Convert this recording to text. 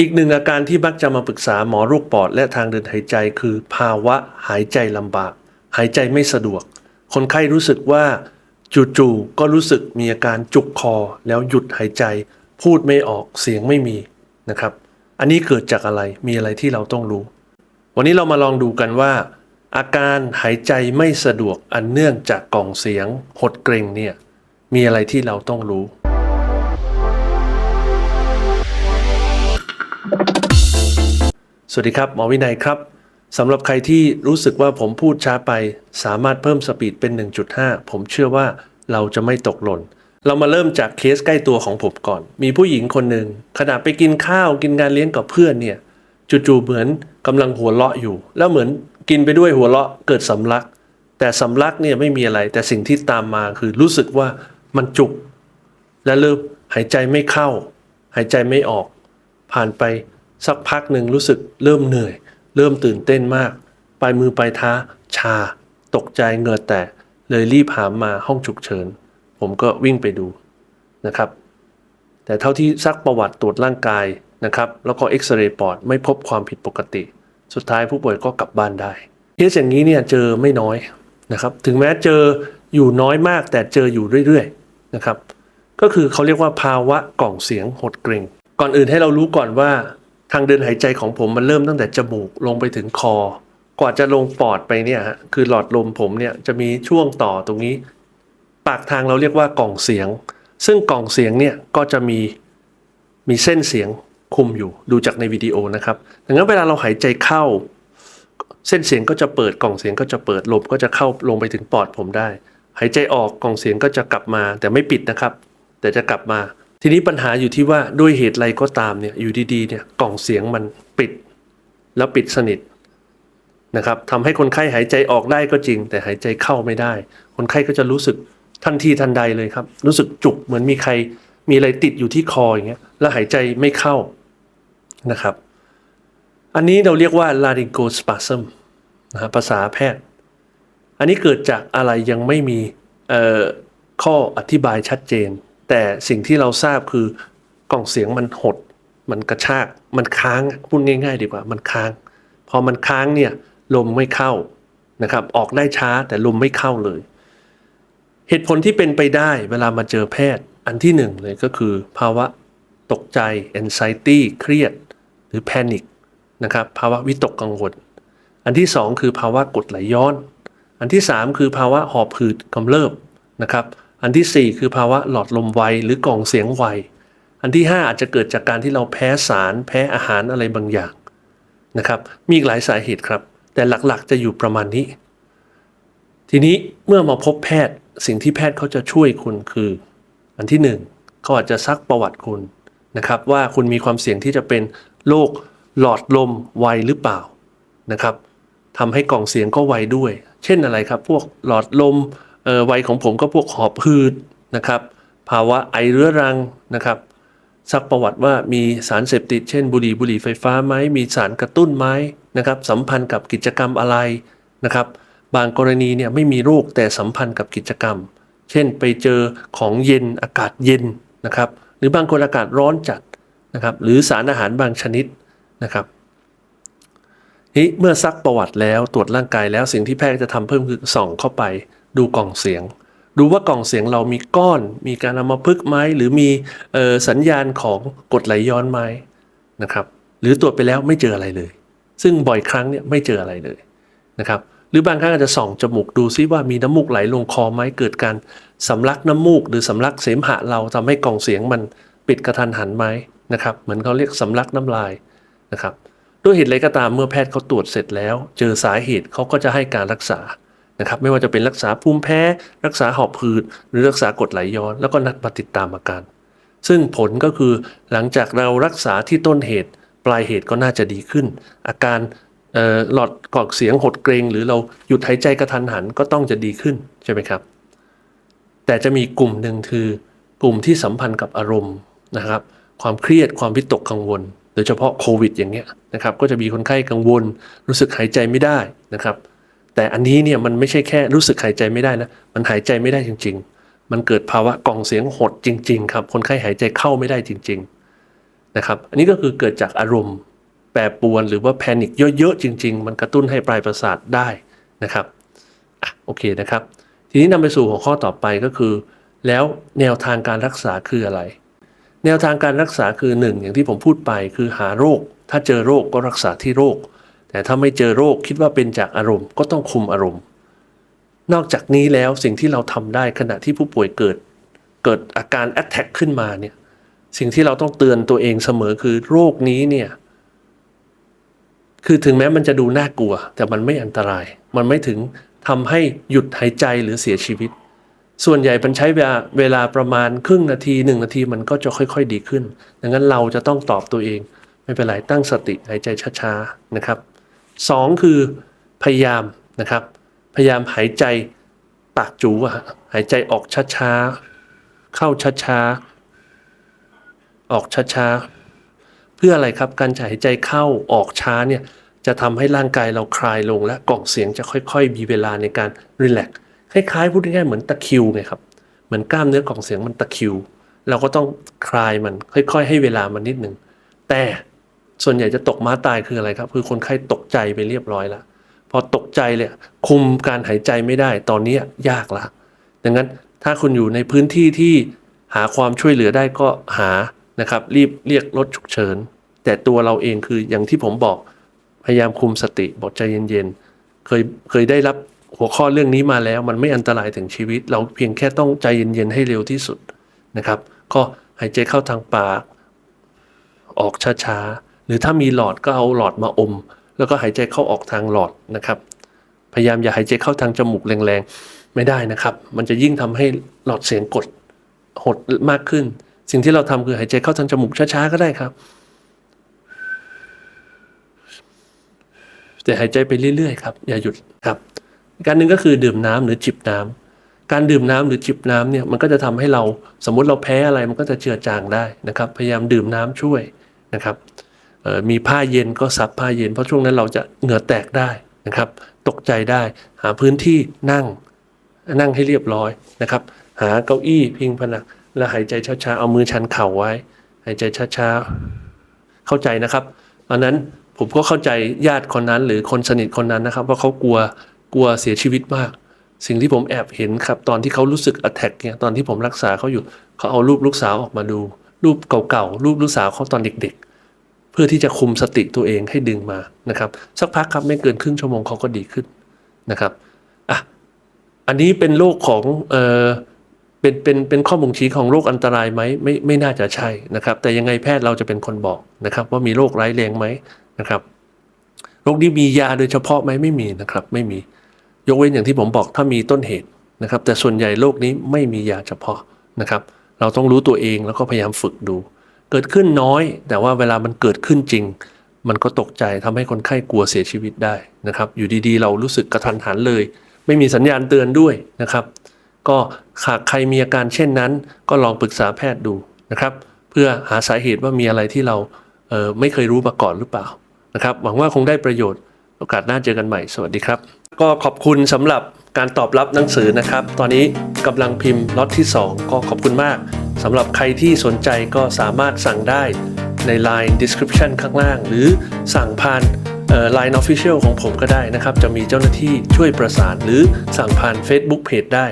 อีกหนึ่งอาการที่มักจะมาปรึกษาหมอโรคปอดและทางเดินหายใจ คือ ภาวะหายใจลำบาก หายใจไม่สะดวก คนไข้รู้สึกว่า จู่ๆก็รู้สึกมีอาการจุกคอ แล้วหยุดหายใจ พูดไม่ออกเสียงไม่มีนะครับ อันนี้เกิดจากอะไรมีอะไรที่เราต้องรู้ วันนี้เรามาลองดูกันว่า อาการหายใจไม่สะดวกอันเนื่องจากกล่องเสียงหดเกรงเนี่ยมีอะไรที่เราต้องรู้ สวัสดีครับ หมอวินัยครับสำหรับใครที่รู้สึกว่าผมพูดช้าไป สามารถเพิ่มสปีดเป็น 1.5 ผมเชื่อว่าเราจะไม่ตกหล่น เรามาเริ่มจากเคสใกล้ตัวของผมก่อน มีผู้หญิงคนหนึ่งขณะไปกินข้าวกินงานเลี้ยงกับเพื่อนเนี่ยจู่ๆเหมือนกำลังหัวเราะอยู่ แล้วเหมือนกินไปด้วยหัวเราะเกิดสำลัก แต่สำลักเนี่ยไม่มีอะไร แต่สิ่งที่ตามมาคือรู้สึกว่ามันจุก และเริ่มหายใจไม่เข้า หายใจไม่ออก ผ่านไป สักพักหนึ่งรู้สึกเริ่มเหนื่อย เริ่มตื่นเต้นมาก ปลายมือปลายเท้าชา ตกใจเหงื่อแตกเลยรีบหามมาห้องฉุกเฉิน ผมก็วิ่งไปดูนะครับ แต่เท่าที่ซักประวัติตรวจร่างกายนะครับแล้วก็เอ็กซเรย์ปอดไม่พบความผิดปกติ สุดท้ายผู้ป่วยก็กลับบ้านได้เคสอย่างนี้เนี่ยเจอไม่น้อยนะครับ ถึงแม้เจออยู่น้อยมากแต่เจออยู่เรื่อยๆนะครับ ก็คือเขาเรียกว่าภาวะกล่องเสียงหดเกร็งก่อนอื่นให้เรารู้ก่อนว่า ทางเดินหายใจของผมมันเริ่มตั้งแต่จมูกลงไปถึงคอ กว่าจะลงปอดไปเนี่ยฮะคือหลอดลมผมเนี่ยจะมีช่วงต่อตรงนี้ ปากทางเราเรียกว่ากล่องเสียง ซึ่งกล่องเสียงเนี่ยก็จะมีมีเส้นเสียงคุมอยู่ดูจากในวิดีโอนะครับดังนั้นเวลาเราหายใจเข้า เส้นเสียงก็จะเปิดกล่องเสียงก็จะเปิดลมก็จะเข้าลงไปถึงปอดผมได้ หายใจออกกล่องเสียงก็จะกลับมา แต่ไม่ปิดนะครับ แต่จะกลับมา ทีนี้ปัญหาอยู่ที่ว่าด้วยเหตุอะไรก็ตามเนี่ยอยู่ดีๆเนี่ยกล่องเสียงมันปิดแล้วปิดสนิทนะครับทำให้คนไข้หายใจออกได้ก็จริง แต่หายใจเข้าไม่ได้ คนไข้ก็จะรู้สึกทันทีทันใดเลยครับ รู้สึกจุกเหมือนมีใครมีอะไรติดอยู่ที่คออย่างเงี้ยแล้วหายใจไม่เข้านะครับ อันนี้เราเรียกว่า laryngospasm นะฮะภาษาแพทย์ อันนี้เกิดจากอะไรยังไม่มีข้ออธิบายชัดเจน แต่สิ่งที่เราทราบคือกล่องเสียงมันหด มันกระชาก มันค้างพูดง่าย ๆ ดีกว่า มันค้าง พอมันค้างเนี่ยลมไม่เข้านะครับ ออกได้ช้าแต่ลมไม่เข้าเลย เหตุผลที่เป็นไปได้เวลามาเจอแพทย์อันที่หนึ่งเลยก็คือ ภาวะตกใจ anxiety เครียด หรือ panic นะครับ ภาวะวิตกกังวล อันที่สองคือภาวะกดไหลย้อน อันที่สามคือภาวะหอบหืดกำเริบนะครับ อันที่สี่คือภาวะหลอดลมไวหรือกล่องเสียงไว อันที่ห้าอาจจะเกิดจากการที่เราแพ้สาร แพ้อาหารอะไรบางอย่างนะครับ มีอีกหลายสาเหตุครับ แต่หลักๆจะอยู่ประมาณนี้ ทีนี้เมื่อมาพบแพทย์สิ่งที่แพทย์เขาจะช่วยคุณคือ อันที่หนึ่งเขาอาจจะซักประวัติคุณนะครับ ว่าคุณมีความเสี่ยงที่จะเป็นโรคหลอดลมไวหรือเปล่านะครับทำให้กล่องเสียงก็ไวด้วย เช่นอะไรครับ พวกหลอดลม เอ่อไวของผมก็พวกหอบหืดนะครับ ภาวะไอเรื้อรังนะครับซักประวัติว่ามีสารเสพติดเช่น บุหรี่บุหรี่ไฟฟ้าไหมมีสารกระตุ้นไหมนะครับสัมพันธ์กับกิจกรรมอะไรนะครับ บางกรณีเนี่ยไม่มีโรคแต่สัมพันธ์กับกิจกรรม เช่นไปเจอของเย็นอากาศเย็นนะครับ หรือบางคนอากาศร้อนจัดนะครับ หรือสารอาหารบางชนิดนะครับนี่เมื่อซักประวัติแล้วตรวจร่างกายแล้วสิ่งที่แพทย์จะทำเพิ่มคือส่องเข้าไป ดูกล่องเสียง ดูว่ากล่องเสียงเรามีก้อน มีการอามาพึกษ์ไหมหรือมีออสัญญาณของกดไหลย้อนไหมนะครับ หรือตรวจไปแล้วไม่เจออะไรเลย ซึ่งบ่อยครั้งเนี่ยไม่เจออะไรเลยนะครับหรือบางครั้งอาจจะส่องจมูกดูซิว่ามีน้ำมูกไหลลงคอไหมเกิดการสำลักน้ำมูก หรือสำลักเสมหะเราทำให้กล่องเสียงมันปิดกระทันหันไหมนะครับเหมือนเขาเรียกสำลักน้ำลายนะครับด้วยเหตุไรก็ตามเมื่อแพทย์เขาตรวจเสร็จแล้ว เจอสาเหตุเขาก็จะให้การรักษา นะครับไม่ว่าจะเป็นรักษาภูมิแพ้ รักษาหอบหืด หรือรักษากรดไหลย้อน แล้วก็นัดมาติดตามอาการ ซึ่งผลก็คือหลังจากเรารักษาที่ต้นเหตุ ปลายเหตุก็น่าจะดีขึ้น อาการหลอดกรอกเสียงหดเกรง หรือเราหยุดหายใจกระทันหันก็ต้องจะดีขึ้นใช่ไหมครับ แต่จะมีกลุ่มหนึ่งคือกลุ่มที่สัมพันธ์กับอารมณ์นะครับ ความเครียดความวิตกกังวลโดยเฉพาะโควิดอย่างเงี้ยนะครับก็จะมีคนไข้กังวล รู้สึกหายใจไม่ได้นะครับ แต่อันนี้เนี่ยมันไม่ใช่แค่รู้สึกหายใจไม่ได้นะ มันหายใจไม่ได้จริง ๆ มันเกิดภาวะกล่องเสียงหดจริง ๆ ครับ คนไข้หายใจเข้าไม่ได้จริง ๆ นะครับ อันนี้ก็คือเกิดจากอารมณ์แปรปรวนหรือว่าแพนิคเยอะๆจริง ๆ มันกระตุ้นให้ปลายประสาทได้นะครับอะโอเคนะครับ ทีนี้นำไปสู่หัวข้อต่อไปก็คือ แล้วแนวทางการรักษาคืออะไร แนวทางการรักษาคือหนึ่งอย่างที่ผมพูดไปคือหาโรค ถ้าเจอโรคก็รักษาที่โรค แต่ถ้าไม่เจอโรคคิดว่าเป็นจากอารมณ์ก็ต้องคุมอารมณ์ นอกจากนี้แล้วสิ่งที่เราทำได้ขณะที่ผู้ป่วยเกิด เกิดอาการ attack ขึ้นมาเนี่ยสิ่งที่เราต้องเตือนตัวเองเสมอคือโรคนี้เนี่ยคือถึงแม้มันจะดูน่ากลัว แต่มันไม่อันตราย มันไม่ถึงทำให้หยุดหายใจหรือเสียชีวิต ส่วนใหญ่มันใช้เวลาเวลาประมาณครึ่งนาทีหนึ่งนาทีมันก็จะค่อย ๆ ดีขึ้น ดังนั้นเราจะต้องตอบตัวเอง ไม่เป็นไรตั้งสติหายใจช้าๆนะครับ สองคือพยายามนะครับ พยายามหายใจปากจูอะหายใจออกช้าๆ เข้าช้าๆ ออกช้าๆ เพื่ออะไรครับ การหายใจเข้าออกช้าเนี่ยจะทำให้ร่างกายเราคลายลง และกล่องเสียงจะค่อยๆ มีเวลาในการรีแลกซ์คล้ายๆพูดง่ายๆเหมือนตะคิวไงครับ เหมือนกล้ามเนื้อกล่องเสียงมันตะคิว เราก็ต้องคลายมันค่อย ๆ ให้เวลามันนิดหนึ่งแต่ ส่วนใหญ่จะตกม้าตายคืออะไรครับ คือคนไข้ตกใจไปเรียบร้อยแล้วพอตกใจเลยคุมการหายใจไม่ได้ตอนนี้ยากละดังนั้นถ้าคุณอยู่ในพื้นที่ที่หาความช่วยเหลือได้ก็หานะครับ รีบเรียกรถฉุกเฉิน แต่ตัวเราเองคืออย่างที่ผมบอกพยายามคุมสติบอกใจเย็นๆเคยเคยได้รับหัวข้อเรื่องนี้มาแล้วมันไม่อันตรายถึงชีวิต เราเพียงแค่ต้องใจเย็นๆให้เร็วที่สุดนะครับ ก็หายใจเข้าทางปาก ออกช้าๆ หรือถ้ามีหลอดก็เอาหลอดมาอม แล้วก็หายใจเข้าออกทางหลอดนะครับ พยายามอย่าหายใจเข้าทางจมูกแรงๆ ไม่ได้นะครับ มันจะยิ่งทำให้หลอดเสียงกดหดมากขึ้น สิ่งที่เราทำคือหายใจเข้าทางจมูกช้าๆก็ได้ครับ แต่หายใจไปเรื่อยๆครับอย่าหยุดครับการหนึ่งก็คือดื่มน้ำหรือจิบน้ำการดื่มน้ำหรือจิบน้ำเนี่ยมันก็จะทำให้เราสมมุติเราแพ้อะไรมันก็จะเจือจางได้นะครับ พยายามดื่มน้ำช่วยนะครับ มีผ้าเย็นก็ซับผ้าเย็น เพราะช่วงนั้นเราจะเหงื่อแตกได้นะครับ ตกใจได้หาพื้นที่นั่งนั่งให้เรียบร้อยนะครับ หาเก้าอี้พิงผนังแล้วหายใจช้าๆเอามือชันเข่าไว้ หายใจช้าๆเข้าใจนะครับตอนนั้นผมก็เข้าใจญาติคนนั้นหรือคนสนิทคนนั้นนะครับ ว่าเขากลัวกลัวเสียชีวิตมาก สิ่งที่ผมแอบเห็นครับตอนที่เขารู้สึกอ t แทกเนี่ยตอนที่ผมรักษาเขาอยู่เขาเอารูปลูกสาวออกมาดู รูปเก่าๆรูปลูกสาวเขาตอนเด็ก พื่อที่จะคุมสติตัวเองให้ดึงมานะครับ สักพักครับไม่เกินครึ่งชั่วโมงเขาก็ดีขึ้นนะครับอะอันนี้เป็นโรคของเออเป็นเป็นเป็นข้อบ่งชี้ของโรคอันตรายไหมไม่ไม่น่าจะใช่นะครับ แต่ยังไงแพทย์เราจะเป็นคนบอกนะครับ ว่ามีโรคร้ายแรงไหมนะครับโรคนี้มียาโดยเฉพาะไหมไม่มีนะครับ ไม่มียกเว้นอย่างที่ผมบอกถ้ามีต้นเหตุนะครับ แต่ส่วนใหญ่โรคนี้ไม่มียาเฉพาะนะครับ เราต้องรู้ตัวเองแล้วก็พยายามฝึกดู เกิดขึ้นน้อย แต่ว่าเวลามันเกิดขึ้นจริง มันก็ตกใจทำให้คนไข้กลัวเสียชีวิตได้นะครับ อยู่ดีๆ เรารู้สึกกระทันหันเลย ไม่มีสัญญาณเตือนด้วยนะครับ ก็หากใครมีอาการเช่นนั้น ก็ลองปรึกษาแพทย์ดูนะครับ เพื่อหาสาเหตุว่ามีอะไรที่เราเอ่อไม่เคยรู้มาก่อนหรือเปล่านะครับ หวังว่าคงได้ประโยชน์โอกาสหน้าเจอกันใหม่ สวัสดีครับ ก็ขอบคุณสำหรับการตอบรับหนังสือนะครับ ตอนนี้กำลังพิมพ์ล็อตที่ 2 ก็ขอบคุณมาก สำหรับใครที่สนใจก็สามารถสั่งได้ใน Line Description ข้างล่าง หรือสั่งผ่านออ Line Official ของผมก็ได้นะครับ จะมีเจ้าหน้าที่ช่วยประสานหรือสั่งผ่าน Facebook Page ได้